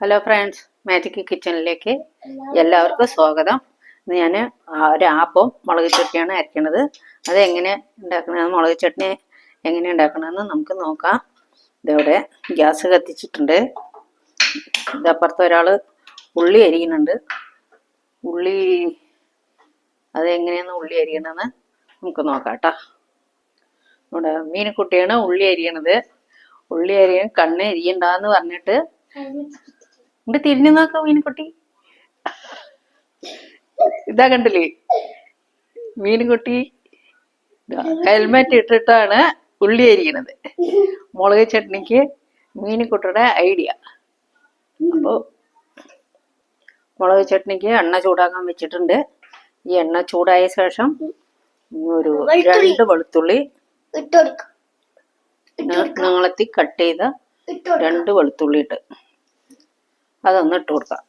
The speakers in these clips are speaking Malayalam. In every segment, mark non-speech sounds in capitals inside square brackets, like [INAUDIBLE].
ഹലോ ഫ്രണ്ട്സ് മാജിക് കിച്ചണിലേക്ക് എല്ലാവർക്കും സ്വാഗതം. ഇന്ന് ഞാൻ ഒരു ആപ്പവും മുളക് ചട്നിയാണ് അരയ്ക്കണത്. അത് എങ്ങനെ ഉണ്ടാക്കണത് മുളക് ചട്നി എങ്ങനെ ഉണ്ടാക്കണമെന്ന് നമുക്ക് നോക്കാം. ഇതവിടെ ഗ്യാസ് കത്തിച്ചിട്ടുണ്ട്. ഇതപ്പുറത്ത് ഒരാൾ ഉള്ളി അരിയുന്നുണ്ട്. ഉള്ളി അത് എങ്ങനെയാണ് ഉള്ളി അരിയണമെന്ന് നമുക്ക് നോക്കാം കേട്ടോ നമ്മുടെ മീനക്കുട്ടിയാണ് ഉള്ളി അരിയണത്. ഉള്ളി അരിയാൻ കണ്ണ് എരിയണ്ടെന്ന് പറഞ്ഞിട്ട് ഇങ്ങോട്ട് തിരിഞ്ഞു നോക്ക മീൻകുട്ടി. ഇതാ കണ്ടില്ലേ? മീൻകുട്ടി ഹെൽമെറ്റ് ഇട്ടിട്ടാണ് ഉള്ളി അരിയണത്. മുളക് ചട്നിക്ക് മീനുകുട്ടിയുടെ ഐഡിയ അപ്പോൾ മുളക് ചട്നിക്ക് എണ്ണ ചൂടാക്കാൻ വെച്ചിട്ടുണ്ട്. ഈ എണ്ണ ചൂടായ ശേഷം ഒരു രണ്ട് വെളുത്തുള്ളി നീളത്തി നീളത്തിൽ കട്ട് ചെയ്ത രണ്ട് വെളുത്തുള്ളി ഇട്ട്. അതൊന്ന് ഇട്ട് കൊടുക്കാം.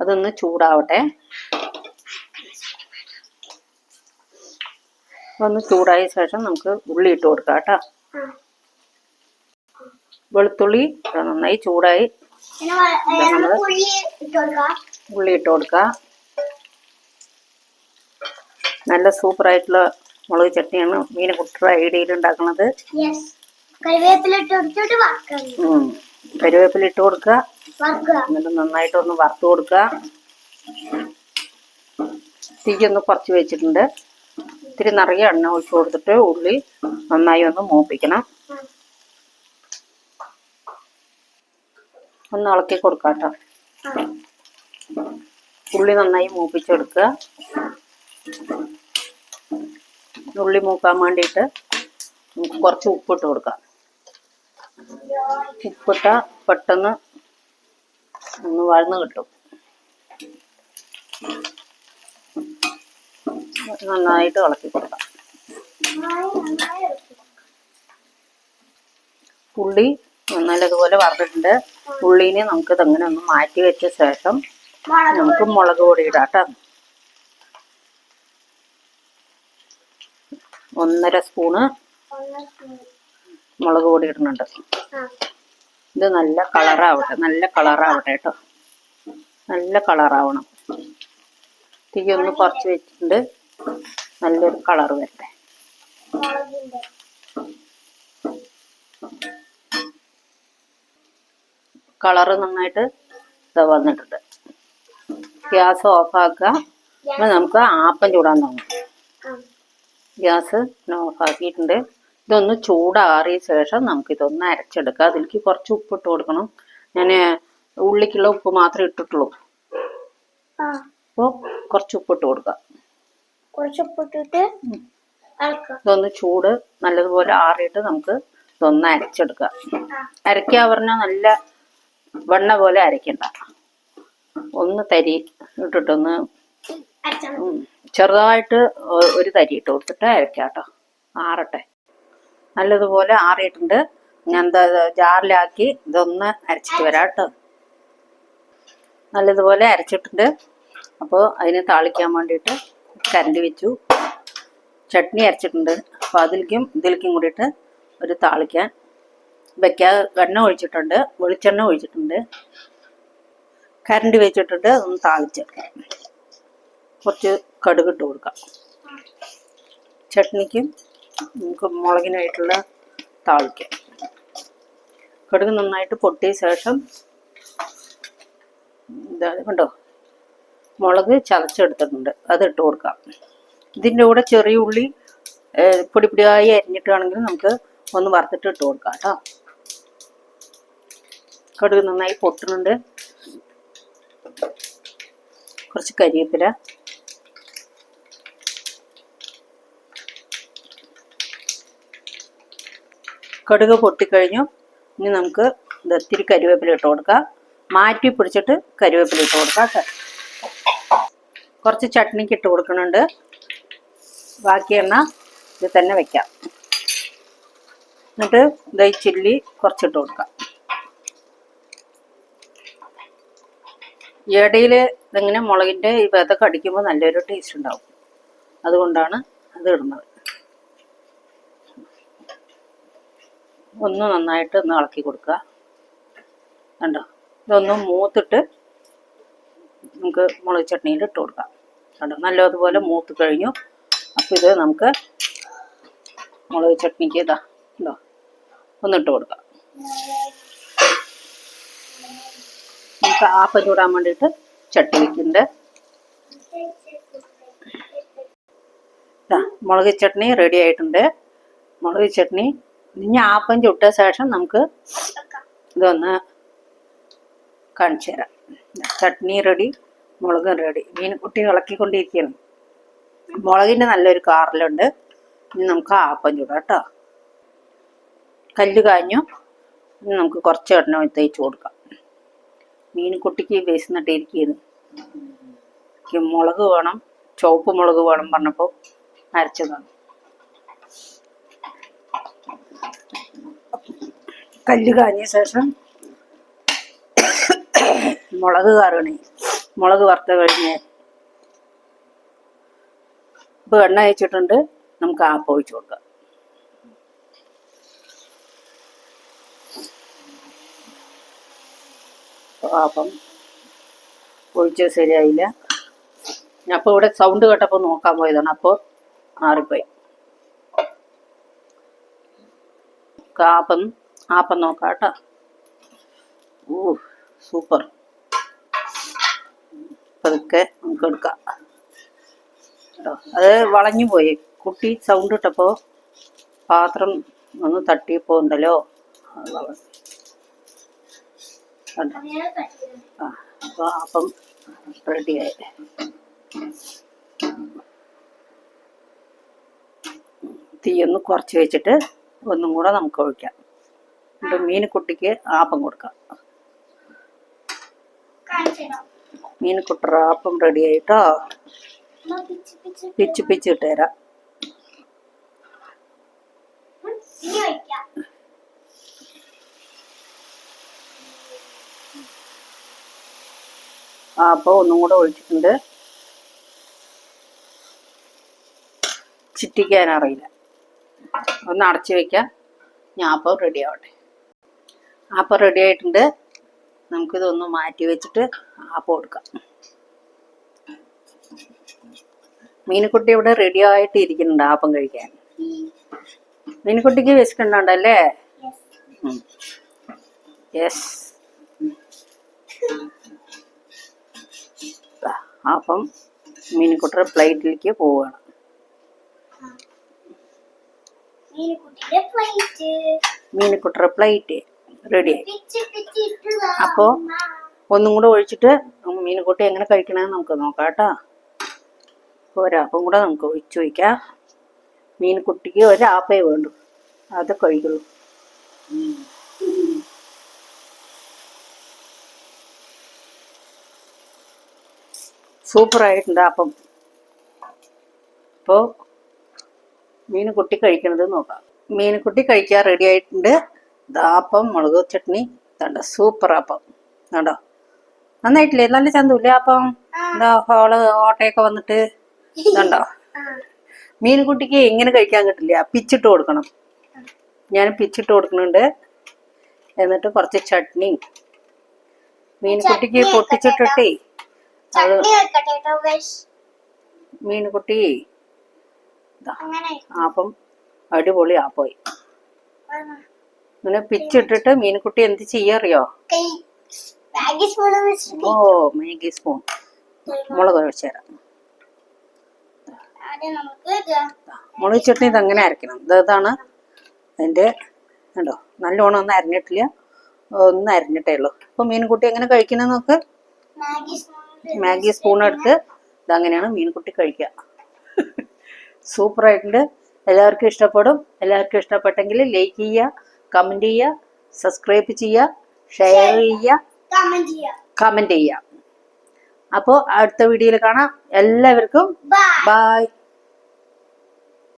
അതൊന്ന് ചൂടാവട്ടെ. ഒന്ന് ചൂടായ ശേഷം നമുക്ക് ഉള്ളി ഇട്ട് കൊടുക്കാം കേട്ടോ. വെളുത്തുള്ളി നന്നായി ചൂടായി. ഉള്ളി ഇട്ട് കൊടുക്കുക നല്ല സൂപ്പർ ആയിട്ടുള്ള മുളക് ചട്നിയാണ് മീനെ കുട്ടിയുടെ ഐഡിയയിൽ ഉണ്ടാക്കുന്നത്. കറിവേപ്പില ഇട്ട് കൊടുത്തിട്ട്. കരുവേപ്പില ഇട്ട് കൊടുക്കുക. എന്നിട്ട് നന്നായിട്ടൊന്ന് വറുത്ത് കൊടുക്കുക. തീയൊന്ന് കുറച്ച് വെച്ചിട്ടുണ്ട്. ഇത്തിരി നിറയെ എണ്ണ ഒഴിച്ചു കൊടുത്തിട്ട് ഉള്ളി നന്നായി ഒന്ന് മൂപ്പിക്കണം. ഒന്ന് ഇളക്കി കൊടുക്കാട്ടോ ഉള്ളി നന്നായി മൂപ്പിച്ചെടുക്കുക. ഉള്ളി മൂക്കാൻ വേണ്ടിയിട്ട് നമുക്ക് കുറച്ച് ഉപ്പിട്ട് കൊടുക്കാം. ഉപ്പിട്ട പെട്ടെന്ന് ഒന്ന് വഴന്ന് കിട്ടും. നന്നായിട്ട് ഇളക്കി കൊടുക്കാം. ഉള്ളി നല്ലതുപോലെ വറുത്തിട്ടുണ്ട്. ഉള്ളീനെ നമുക്ക് ഇതങ്ങനെ ഒന്ന് മാറ്റി വെച്ച ശേഷം നമുക്ക് മുളക് പൊടി ഇടാം കേട്ടോ. ഒന്നര സ്പൂണ് മുളക് പൊടി ഇടുന്നുണ്ട്. ഇത് നല്ല കളറാവട്ടെ നല്ല കളറാവട്ടെ കേട്ടോ. നല്ല കളറാവണം. തീ ഒന്ന് കുറച്ച് വെച്ചിട്ടുണ്ട്. നല്ലൊരു കളർ വരട്ടെ. കളർ നന്നായിട്ട് ഇത് വന്നിട്ടുണ്ട്. ഗ്യാസ് ഓഫാക്കുക. നമുക്ക് ആപ്പം ചൂടാൻ തുടങ്ങും ഗ്യാസ് ഓഫാക്കിയിട്ടുണ്ട്. ഇതൊന്ന് ചൂടാറിയ ശേഷം നമുക്ക് ഇതൊന്ന് അരച്ചെടുക്കാം. അതിലേക്ക് കുറച്ച് ഉപ്പ് ഇട്ട് കൊടുക്കണം. ഞാൻ ഉള്ളിക്കുള്ള ഉപ്പ് മാത്രമേ ഇട്ടിട്ടുള്ളൂ. അപ്പോൾ കുറച്ച് ഉപ്പിട്ട് കൊടുക്കാം. കുറച്ച് ഉപ്പ് ഇട്ടിട്ട് ഇതൊന്ന് ചൂട് നല്ലതുപോലെ ആറിയിട്ട് നമുക്ക് ഇതൊന്ന് അരച്ചെടുക്കാം. അരയ്ക്കുക പറഞ്ഞാൽ നല്ല വെണ്ണ പോലെ അരയ്ക്കണ്ട. ഒന്ന് തരി ഇട്ടിട്ടൊന്ന് ചെറുതായിട്ട് ഒരു തരി ഇട്ട് കൊടുത്തിട്ട് അരയ്ക്കാം കേട്ടോ. ആറട്ടെ. നല്ലതുപോലെ ആറിയിട്ടുണ്ട്. ഞാൻ ജാറിലാക്കി ഇതൊന്ന് അരച്ചിട്ട് വരാം കേട്ടോ. നല്ലതുപോലെ അരച്ചിട്ടുണ്ട്. അപ്പോൾ അതിന് താളിക്കാൻ വേണ്ടിയിട്ട് കരണ്ടി വെച്ചു. ചട്നി അരച്ചിട്ടുണ്ട്. അപ്പോൾ അതിലേക്കും ഇതിലേക്കും കൂടിയിട്ട് ഒരു താളിക്കാൻ വെക്കാൻ എണ്ണ ഒഴിച്ചിട്ടുണ്ട്. വെളിച്ചെണ്ണ ഒഴിച്ചിട്ടുണ്ട്. കരണ്ടി വെച്ചിട്ടുണ്ട് ഒന്ന് താളിച്ചെടുക്കാം. കുറച്ച് കടുകിട്ട് കൊടുക്കാം. ചട്നിക്കും നമുക്ക് മുളകിനായിട്ടുള്ള താളിക്ക. കടുക് നന്നായിട്ട് പൊട്ടിയ ശേഷം ഇതാ കണ്ടോ? മുളക് ചതച്ചെടുത്തിട്ടുണ്ട്. അത് ഇട്ട് കൊടുക്കാം. ഇതിന്റെ കൂടെ ചെറിയ ഉള്ളി പൊടി പൊടിയായി അരിഞ്ഞിട്ടാണെങ്കിൽ നമുക്ക് ഒന്ന് വറുത്തിട്ട് ഇട്ട് കൊടുക്കാം കേട്ടോ. കടുക് നന്നായി പൊട്ടുന്നുണ്ട്. കുറച്ച് കരിവേപ്പില കടുക് പൊട്ടിക്കഴിഞ്ഞു. ഇനി നമുക്ക് ഇത് ഇത്തിരി കരിവേപ്പില ഇട്ട് കൊടുക്കാം. മാറ്റി പിടിച്ചിട്ട് കരിവേപ്പില ഇട്ട് കൊടുക്കാം കുറച്ച് ചട്നിക്ക് ഇട്ട് കൊടുക്കുന്നുണ്ട്. ബാക്കി എണ്ണ ഇത് തന്നെ വെക്കാം. എന്നിട്ട് ദൈ ചില്ലി കുറച്ചിട്ട് കൊടുക്കാം. ഇടയിൽ ഇതിങ്ങനെ മുളകിന്റെ ഈ വിത അടിക്കുമ്പോൾ നല്ലൊരു ടേസ്റ്റ് ഉണ്ടാവും. അതുകൊണ്ടാണ് അത് ഇടുന്നത്. ഒന്ന് നന്നായിട്ട് ഒന്ന് ഇളക്കി കൊടുക്കുക. കണ്ടോ? ഇതൊന്ന് മൂത്തിട്ട് നമുക്ക് മുളക് ചട്നിയിൽ ഇട്ട് കൊടുക്കാം. കണ്ടോ? നല്ലതുപോലെ മൂത്ത് കഴിഞ്ഞു. അപ്പം ഇത് നമുക്ക് മുളക് ചട്നിക്ക് ഇതാ ഉണ്ടോ ഒന്നിട്ട് കൊടുക്കാം. നമുക്ക് ആപ്പം ചൂടാൻ വേണ്ടിയിട്ട് ചട്ടി വെക്കുന്നുണ്ട്. ദാ, മുളക് ചട്നി റെഡി ആയിട്ടുണ്ട്. മുളക് ചട്നി ഇനി ആപ്പം ചുട്ട ശേഷം നമുക്ക് ഇതൊന്ന് കാണിച്ചു തരാം ചട്നി റെഡി മുളകും റെഡി. കുട്ടി ഇളക്കിക്കൊണ്ടിരിക്കുകയാണ്. മുളകിന്റെ നല്ലൊരു കാറിലുണ്ട്. ഇനി നമുക്ക് ആപ്പം ചൂടാം കേട്ടോ. കല്ല് കാഞ്ഞു. ഇനി നമുക്ക് കുറച്ച് എണ്ണ തേച്ച് കൊടുക്കാം. മീൻ കുട്ടിക്ക് വേസ്ന്നിട്ടിരിക്കുന്നു എനിക്ക് മുളക് വേണം ചുവപ്പ് മുളക് വേണം പറഞ്ഞപ്പോൾ അരച്ചതാണ്. കല്ല് കാഞ്ഞ ശേഷം മുളക് കാറണി മുളക് വറുത്ത കഴിഞ്ഞ് ഇപ്പൊ എണ്ണ അയച്ചിട്ടുണ്ട്. നമുക്ക് ആപ്പ് ഒഴിച്ചു കൊടുക്കാം. അപ്പം ഒഴിച്ചത് ശരിയായില്ല. ഞാൻ അപ്പോൾ ഇവിടെ സൗണ്ട് കേട്ടപ്പോൾ നോക്കാൻ പോയതാണ്. അപ്പോൾ ആറിപ്പോയി ആപ്പം ആപ്പം നോക്കാം കേട്ടോ ഓ സൂപ്പർ. പതുക്കെ നമുക്ക് എടുക്കാം. കേട്ടോ അത് വളഞ്ഞു പോയി. കുട്ടി സൗണ്ട് ഇട്ടപ്പോൾ പാത്രം ഒന്ന് തട്ടിപ്പോണ്ടല്ലോ ഉണ്ടല്ലോ. അപ്പൊ അപ്പം റെഡിയായി തീയൊന്ന് കുറച്ച് വെച്ചിട്ട് ഒന്നും കൂടെ നമുക്ക് ഒഴിക്കാം. എന്നിട്ട് മീൻ കുട്ടിക്ക് ആപ്പം കൊടുക്കാം. മീൻ കുട്ടറ ആപ്പം റെഡി ആയിട്ടോ? പിച്ച് പിച്ച് ഇട്ട് തരാം. ഇനി ആ അപ്പോൾ ഒന്നും കൂടെ ഒഴിച്ചിട്ടുണ്ട്. ചിറ്റിക്കാൻ അറിയില്ല. ഒന്ന് അടച്ചു വെക്കാം. ഞാൻ അപ്പോൾ റെഡി ആവട്ടെ. ആപ്പം റെഡി ആയിട്ടുണ്ട്. നമുക്കിതൊന്ന് മാറ്റി വെച്ചിട്ട് ആപ്പം കൊടുക്കാം. മീനക്കുട്ടി ഇവിടെ റെഡി ആയിട്ട് ഇരിക്കുന്നുണ്ട് ആപ്പം കഴിക്കാൻ. മീനുക്കുട്ടിക്ക് വിശക്കുന്നുണ്ടല്ലേ യെസ് അപ്പം മീനുക്കുട്ടിയുടെ പ്ലേറ്റിലേക്ക് പോവുകയാണ്. മീനക്കുട്ടിയുടെ പ്ലേറ്റ്. മീനുക്കുട്ടിയുടെ പ്ലേറ്റ്. റെഡിയായി പിച്ച് പിച്ച് അപ്പോ ഒന്നും കൂടെ ഒഴിച്ചിട്ട് മീനുക്കുട്ടി എങ്ങനെ കഴിക്കണമെന്ന് നമുക്ക് നോക്കാം കേട്ടോ ഒരാപ്പം കൂടെ നമുക്ക് ഒഴിച്ചു വയ്ക്കാം. മീൻകുട്ടിക്ക് ഒരാപ്പേ വേണ്ടു. അത് കഴിക്കുള്ളൂ. സൂപ്പറായിട്ടുണ്ട് അപ്പം. അപ്പോൾ മീനുകുട്ടി കഴിക്കണത് നോക്കാം. മീനുകുട്ടി കഴിക്കാൻ റെഡി ആയിട്ടുണ്ട്. ദാപ്പം മുളക് ചട്നി തണ്ട സൂപ്പർ അപ്പം. കണ്ടോ? നന്നായിട്ടില്ലേ? നല്ല ചന്തൂല്ലേ അപ്പം? എന്താ ഹോൾ ഓട്ടയൊക്കെ വന്നിട്ട് കണ്ടോ മീൻകുട്ടിക്ക് എങ്ങനെ കഴിക്കാൻ കിട്ടില്ല. പിച്ചിട്ട് കൊടുക്കണം. ഞാൻ പിച്ചിട്ട് കൊടുക്കുന്നുണ്ട്. എന്നിട്ട് കുറച്ച് ചട്നി മീൻകുട്ടിക്ക് പൊട്ടിച്ചിട്ടിട്ടേ അത് മീൻകുട്ടി അപ്പം അടിപൊളി ആപ്പോയി ഇങ്ങനെ പിച്ചിട്ടിട്ട് മീൻകുട്ടി എന്ത് ചെയ്യാറിയോ? ഓ മാഗി സ്പൂൺ മുളക് ഒഴിച്ചു തരാം. ആദ്യം നമുക്ക് ഇത് അങ്ങനെ ചട്നി അരക്കണം. ഇതാണ് അതിന്റെ കണ്ടോ? നല്ലോണം ഒന്നും അരിഞ്ഞിട്ടില്ല. ഒന്ന് അരിഞ്ഞിട്ടേ ഉള്ളൂ. അപ്പോൾ മീൻകുട്ടി എങ്ങനെ കഴിക്കണം നോക്ക്. മാഗി സ്പൂൺ മാഗി സ്പൂൺ എടുത്ത് ഇതങ്ങനെയാണ് മീൻകുട്ടി കഴിക്കുക സൂപ്പറായിട്ടുണ്ട് [LAUGHS] എല്ലാവർക്കും ഇഷ്ടപ്പെടും. എല്ലാവർക്കും ഇഷ്ടപ്പെട്ടെങ്കിൽ ലൈക്ക് ചെയ്യുക. കമന്റ് ചെയ്യുക സബ്സ്ക്രൈബ് ചെയ്യുക ഷെയർ ചെയ്യുക കമന്റ് കമന്റ് ചെയ്യുക. അപ്പോൾ അടുത്ത വീഡിയോയിൽ കാണാം. എല്ലാവർക്കും ബൈ ബായ്